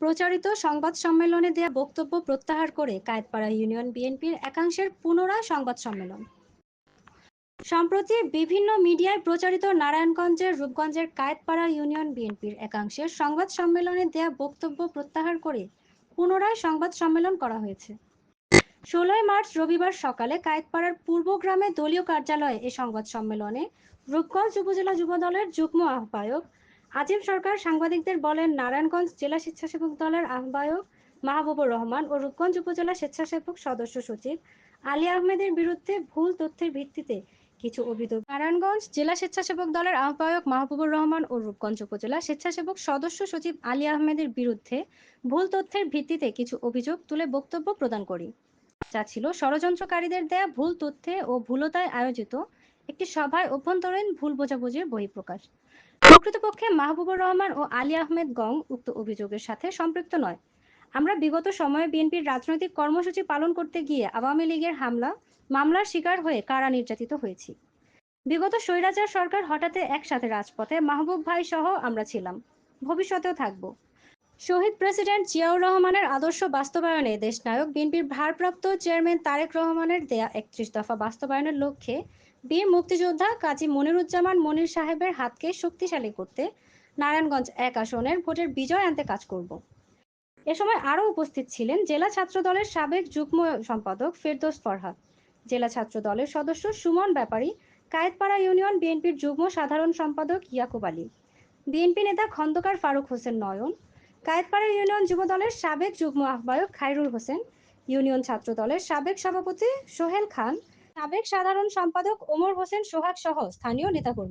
প্রচারিত সংবাদ সম্মেলনে দেয়া বক্তব্য প্রত্যাহার করে কায়েতপাড়া ইউনিয়ন বিএনপির একাংশের পুনরায় সংবাদ সম্মেলন। সম্প্রতি বিভিন্ন মিডিয়ায় প্রচারিত নারায়ণগঞ্জের রূপগঞ্জের কায়েতপাড়া ইউনিয়ন বিএনপির একাংশের সংবাদ সম্মেলনে দেয়া বক্তব্য প্রত্যাহার করে পুনরায় সংবাদ সম্মেলন করা হয়েছে। ষোলোই মার্চ রবিবার সকালে কায়েতপাড়ার পূর্ব গ্রামে দলীয় কার্যালয়ে এ সংবাদ সম্মেলনে রূপগঞ্জ উপজেলা যুবদলের যুগ্ম আহ্বায়ক আজিম সরকার সাংবাদিকদের বলেন, নারায়ণগঞ্জ জেলা স্বেচ্ছাসেবক দলের আহ্বায়ক মাহবুবুর রহমান ও রূপগঞ্জ উপজেলা স্বেচ্ছাসেবক সদস্য সচিব আলী আহমেদের বিরুদ্ধে ভুল তথ্যের ভিত্তিতে কিছু অভিযোগ। নারায়ণগঞ্জ জেলা স্বেচ্ছাসেবক দলের আহ্বায়ক মাহবুবুর রহমান ও রূপগঞ্জ উপজেলা স্বেচ্ছাসেবক সদস্য সচিব আলী আহমেদের বিরুদ্ধে ভুল তথ্যের ভিত্তিতে কিছু অভিযোগ তুলে বক্তব্য প্রদান করি। যা ছিল, ষড়যন্ত্রকারীদের দেয়া ভুল তথ্যে ও ভুলতায় আয়োজিত একটি সভায় অভ্যন্তরীণ ভুল বোঝাবুঝির বহিঃপ্রকাশ। প্রকৃতপক্ষে মাহবুবুর রহমান ও আলী আহমেদ গং উক্ত অভিযোগের সাথে সম্পৃক্ত নয়। আমরা বিগত সময়ে বিএনপির রাজনৈতিক কর্মসূচি পালন করতে গিয়ে আওয়ামী লীগের হামলা, মামলার শিকার হয়ে কারা নির্যাতিত হয়েছি? বিগত স্বৈরাচার সরকার হঠাৎ একসাথে রাজপথে মাহবুব ভাই সহ আমরা ছিলাম। ভবিষ্যতেও থাকব। শহীদ প্রেসিডেন্ট জিয়াউর রহমানের আদর্শ বাস্তবায়নে দেশনায়ক বিএনপির ভারপ্রাপ্ত চেয়ারম্যান তারেক রহমানের দেয়া একত্রিশ দফা বাস্তবায়নের লক্ষ্যে বীর মুক্তিযোদ্ধা কাজী মনিরুজ্জামান মনির সাহেবের হাতকে শক্তিশালী করতে নারায়ণগঞ্জ এক আসনের ভোটের বিজয় আনতে কাজ করব। এ সময় আরও উপস্থিত ছিলেন জেলা ছাত্র দলের সাবেক যুগ্ম সম্পাদক ফেরদৌস ফরহাদ। জেলা ছাত্র দলের সদস্য সুমন ব্যাপারী, কায়েতপাড়া ইউনিয়ন বিএনপির যুগ্ম সাধারণ সম্পাদক ইয়াকুব আলী, বিএনপি নেতা খন্দকার ফারুক হোসেন নয়ন কায়েতপাড়া ইউনিয়ন যুব দলের সাবেক যুগ্ম আহ্বায়ক খায়রুল হোসেন, ইউনিয়ন ছাত্র দলের সাবেক সভাপতি সোহেল খান, সাবেক সাধারণ সম্পাদক ওমর হোসেন সোহাগ সহ স্থানীয় নেতাকর্মী